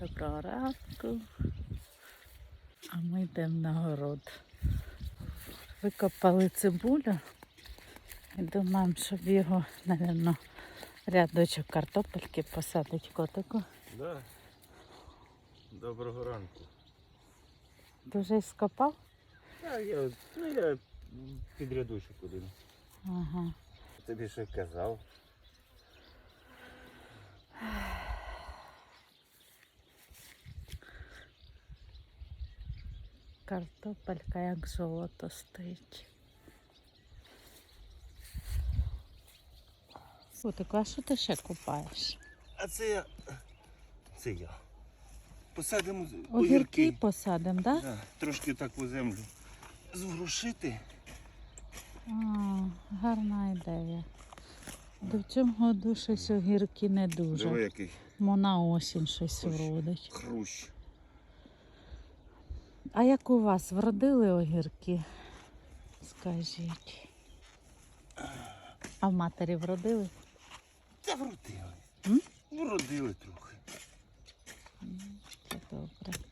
Доброго ранку. А ми йдемо на город. Викопали цибулю і думаємо, щоб його, напевно, рядочок картопельки посадить котику. Да. Доброго ранку. Ти вже скопав? А я, ну, я під рядочок один. Ага. Тобі що казав. Картопелька як золото стоїть. Котику, а що ти ще купаєш? А це я. Це я. Посадимо з- Огірки посадимо, так? Да? Да, трошки так у землю зворушити. А, гарна ідея. До в цьому году щось огірки не дуже. Диви який Мо на осінь щось Ось. вродить. хрущ. А як у вас вродили огірки? Скажіть. А в матері вродили? Та вродили. М? Вродили трохи. Це добре.